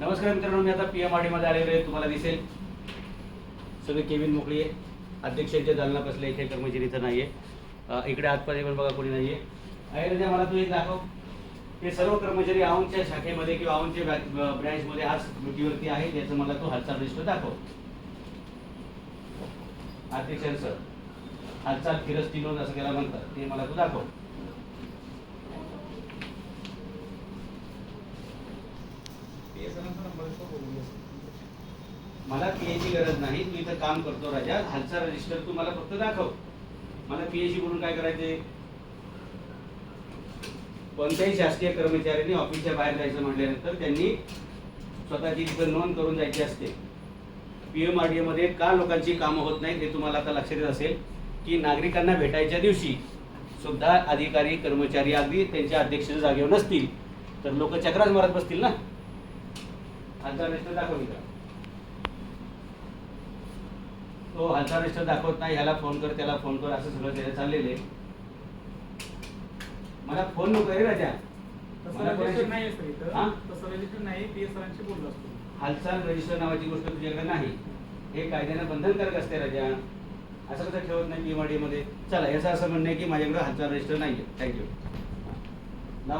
नमस्कार मित्रांनो मी आता पी एम आरमध्ये आलेलो आहे. तुम्हाला दिसेल. सगळे केविन मोकळी आहे. अध्यक्षांच्या दालना बसले इथे कर्मचारी इथं नाही आहे इकडे आतमध्ये पण बघा कोणी नाही आहे आहे मला तू एक दाखव. हे सर्व कर्मचारी औंधच्या शाखेमध्ये किंवा औंधच्या ब्रँचमध्ये आज ड्युटीवरती आहे त्याचं मला तू हालचाल रजिस्टर दाखव. अध्यक्षांचं हालचाल फिरस्ती नोंद असं त्याला म्हणतात ते मला तू दाखव. मला पीएची गरज नाही तू इथं काम करतो राजा खालचा रजिस्टर तू मला फक्त दाखव. मला पीएची म्हणून काय करायचे कोणत्याही शासकीय कर्मचाऱ्यांनी ऑफिसच्या बाहेर जायचं म्हटल्यानंतर त्यांनी स्वतःची तिथं नोंद करून जायची असते. पीएमआरडीए मध्ये का लोकांची कामं होत नाहीत हे तुम्हाला आता लक्षात येत असेल की नागरिकांना भेटायच्या दिवशी सुद्धा अधिकारी कर्मचारी अगदी त्यांच्या अध्यक्ष जागेवर नसतील. तर लोक चक्राच मारत बसतील ना? हालचा रजिस्टर दाखव इथं. तो हालचा रजिस्टर दाखवत नाही ह्याला फोन कर त्याला फोन कर असं सगळं त्याला चाललेलं मला फोन नको रे राजा. हालचाल रजिस्टर नावाची गोष्ट तुझ्याकडे नाही. हे कायद्यानं बंधनकारक असते राजा. असं कसं ठेवत नाही पीएमआरडी मध्ये? चला याचं असं म्हणणं आहे की माझ्याकडे हालचाल रजिस्टर नाही आहे थँक्यू